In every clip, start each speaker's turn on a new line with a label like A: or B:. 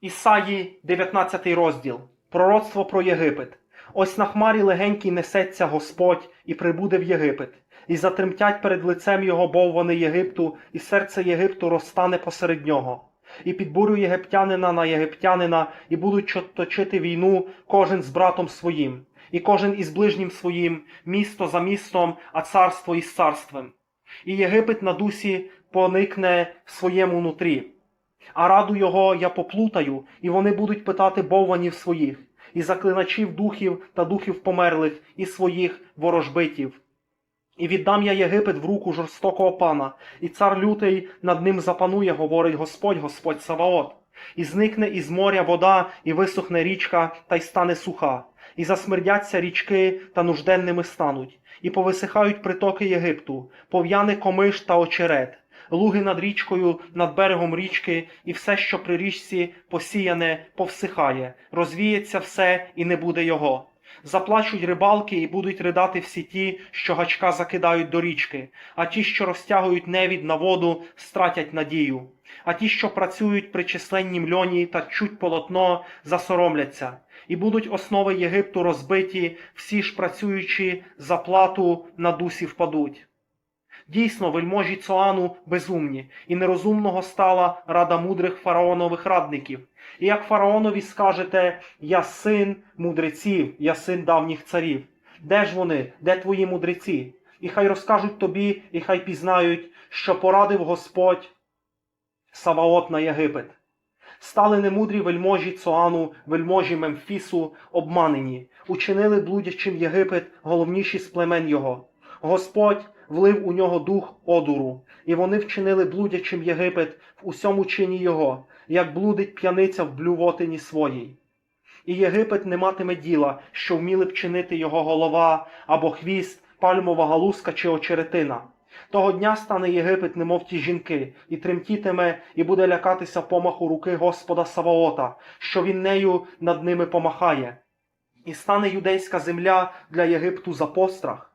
A: Ісаї, 19 розділ. Пророцтво про Єгипет. Ось на хмарі легенькій несеться Господь і прибуде в Єгипет, і затремтять перед лицем його боввани Єгипту, і серце Єгипту розтане посеред нього. І підбурю єгиптянина на єгиптянина, і будуть точити війну кожен з братом своїм, і кожен із ближнім своїм, місто за містом, а царство із царством. І Єгипет на дусі поникне в своєму нутрі. А раду його я поплутаю, і вони будуть питати бовванів своїх, і заклиначів духів та духів померлих, і своїх ворожбитів. І віддам я Єгипет в руку жорстокого пана, і цар лютий над ним запанує, говорить Господь, Господь Саваот. І зникне із моря вода, і висохне річка, та й стане суха, і засмердяться річки та нужденними стануть, і повисихають притоки Єгипту, пов'яне комиш та очерет, луги над річкою, над берегом річки, і все, що при річці посіяне, повсихає, розвіється все, і не буде його. Заплачуть рибалки і будуть ридати всі ті, що гачка закидають до річки, а ті, що розтягують невід на воду, стратять надію. А ті, що працюють при численнім льоні та чуть полотно, засоромляться, і будуть основи Єгипту розбиті, всі ж працюючи за плату на дусі впадуть. Дійсно, вельможі Цоану безумні, і нерозумного стала рада мудрих фараонових радників. І як фараонові скажете, я син мудреців, я син давніх царів. Де ж вони, де твої мудреці? І хай розкажуть тобі, і хай пізнають, що порадив Господь Саваот на Єгипет. Стали немудрі вельможі Цоану, вельможі Мемфісу, обманені, учинили блудячим Єгипет головніші з племен його. Господь влив у нього дух одуру, і вони вчинили блудячим Єгипет в усьому чині його, як блудить п'яниця в блювотині своїй. І Єгипет не матиме діла, що вміли б чинити його голова або хвіст, пальмова галузка чи очеретина. Того дня стане Єгипет, немов ті жінки, і тремтітиме, і буде лякатися помаху руки Господа Саваота, що він нею над ними помахає. І стане юдейська земля для Єгипту за пострах.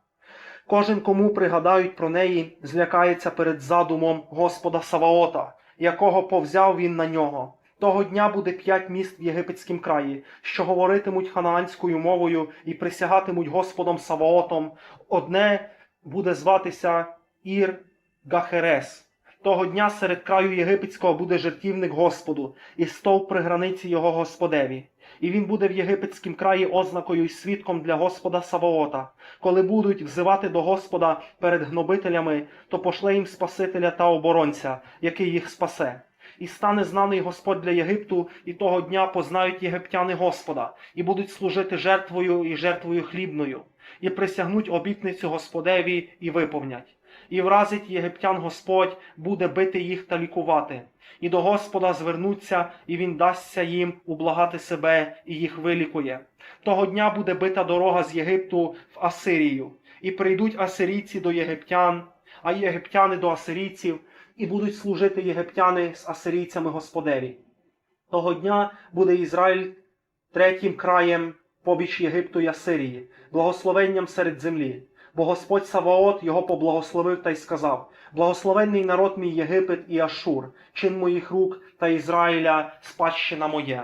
A: Кожен, кому пригадають про неї, злякається перед задумом Господа Саваота, якого повзяв він на нього. Того дня буде п'ять міст в єгипетськім краї, що говоритимуть ханаанською мовою і присягатимуть Господом Саваотом. Одне буде зватися Ір Гахерес. Того дня серед краю єгипетського буде жертівник Господу, і стовп при границі його Господеві. І він буде в єгипетськім краї ознакою й свідком для Господа Саваота. Коли будуть взивати до Господа перед гнобителями, то пошле їм Спасителя та оборонця, який їх спасе. І стане знаний Господь для Єгипту, і того дня познають єгиптяни Господа, і будуть служити жертвою і жертвою хлібною, і присягнуть обітницю Господеві і виповнять. І вразить єгиптян Господь, буде бити їх та лікувати. І до Господа звернуться, і він дасться їм ублагати себе і їх вилікує. Того дня буде бита дорога з Єгипту в Асирію, і прийдуть асирійці до єгиптян, а єгиптяни до асирійців, і будуть служити єгиптяни з асирійцями Господеві. Того дня буде Ізраїль третім краєм побіч Єгипту й Асирії, благословенням серед землі. Бо Господь Саваот його поблагословив та й сказав: Благословенний народ мій Єгипет і Ашур, чин моїх рук та Ізраїля спадщина моя.